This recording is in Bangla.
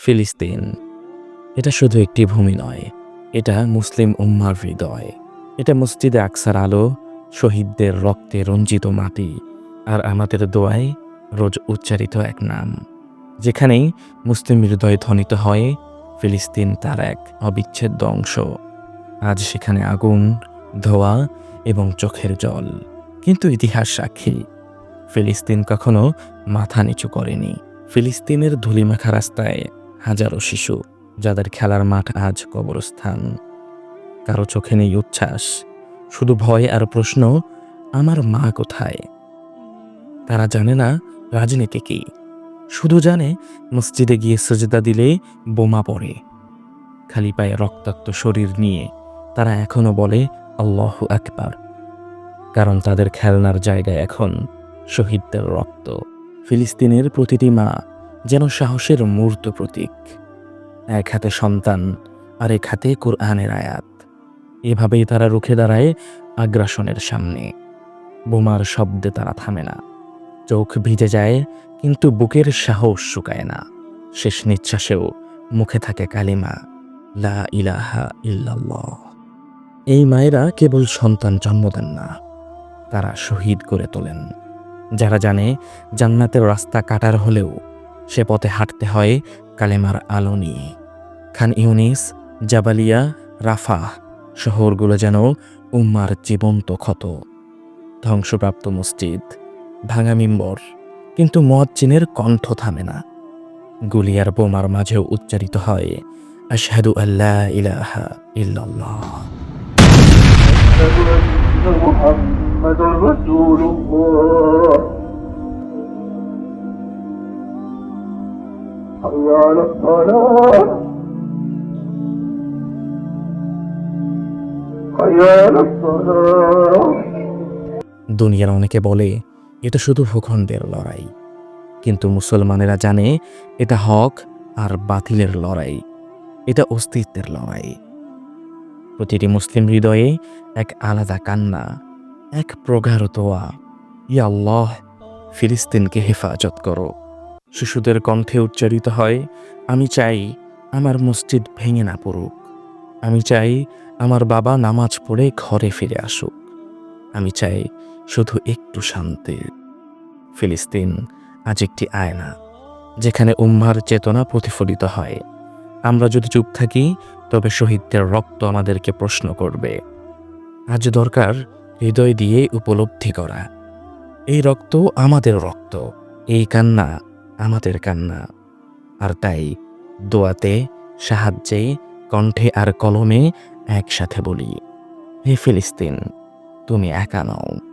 ফিলিস্তিন। এটা শুধু একটি ভূমি নয়, এটা মুসলিম উম্মার হৃদয়। এটা মসজিদে আকসার আলো, শহীদদের রক্তে রঞ্জিত মাটি আর আমাদের দোয়ায় রোজ উচ্চারিত এক নাম। যেখানেই মুসলিম হৃদয় ধ্বনিত হয়, ফিলিস্তিন তার এক অবিচ্ছেদ্য অংশ। আজ সেখানে আগুন, ধোয়া এবং চোখের জল। কিন্তু ইতিহাস সাক্ষী, ফিলিস্তিন কখনো মাথা নিচু করেনি। ফিলিস্তিনের ধুলিমাখা রাস্তায় হাজারো শিশু, যাদের খেলার মাঠ আজ কবরস্থান। কারও চোখে নেই উচ্ছ্বাস, শুধু ভয় আর প্রশ্ন, আমার মা কোথায়? তারা জানে না রাজনীতি কি। শুধু জানে মসজিদে গিয়ে সজদা দিলে বোমা পড়ে। খালি পায়ে রক্তাক্ত শরীর নিয়ে তারা এখনও বলে, আল্লাহ আকবার। কারণ তাদের খেলনার জায়গায় এখন শহীদদের রক্ত। ফিলিস্তিনের প্রতিটি মা যেন সাহসের মূর্ত প্রতীক। এক হাতে সন্তান আর এক হাতে কোরআনের আয়াত। এভাবেই তারা রুখে দাঁড়ায় আগ্রাসনের সামনে। বোমার শব্দে তারা থামে না। চোখ ভিজে যায়, কিন্তু বুকের সাহস শুকায় না। শেষ নিঃশ্বাসেও মুখে থাকে কালিমা, লা ইলাহা ইল্লাল্লাহ। এই মায়েরা কেবল সন্তান জন্ম দেন না। তারা শহীদ করে তোলেন। যারা জানে জান্নাতের রাস্তা কাটার হলেও সে পথে হাঁটতে হয় কালেমার আলো নিয়ে খান ইউনিস জাবালিয়া রাফা শহরগুলো যেন উম্মার জীবন্ত ক্ষত ধ্বংসপ্রাপ্ত মসজিদ ভাঙা মিম্বর কিন্তু মজ্জিনের কণ্ঠ থামে না গুলিয়ার বোমার মাঝেও উচ্চারিত হয় আশহাদু আল্লাহ ইলাহা ইল্লাল্লাহ أشهد أن محمد رسول الله حي على الصلاة حي على الصلاة দুনিয়ার অনেকে বলে এটা শুধু ভূখণ্ডের লড়াই কিন্তু মুসলমানেরা জানে এটা হক আর বাতিলের লড়াই এটা অস্তিত্বের লড়াই প্রতিটি মুসলিম হৃদয়ে এক আলাদা কান্না এক প্রগাঢ় দোয়া ইয়া আল্লাহ ফিলিস্তিনকে হেফাজত করো শিশুদের কণ্ঠে উচ্চারিত হয়, আমি চাই আমার মসজিদ ভেঙে না পড়ুক। আমি চাই আমার বাবা নামাজ পড়ে ঘরে ফিরে আসুক। আমি চাই শুধু একটু শান্তি। ফিলিস্তিন আজ একটি আয়না, যেখানে উম্মার চেতনা প্রতিফলিত হয়। আমরা যদি চুপ থাকি, তবে শহীদদের রক্ত আমাদেরকে প্রশ্ন করবে, আজ দরকার হৃদয় দিয়ে উপলব্ধি করা। এই রক্ত আমাদের রক্ত, এই কান্না আমাদের কান্না। আর তাই দোয়াতে, সাহায্যে, কণ্ঠে আর কলমে একসাথে বলি, হে ফিলিস্তিন, তুমি একা নও।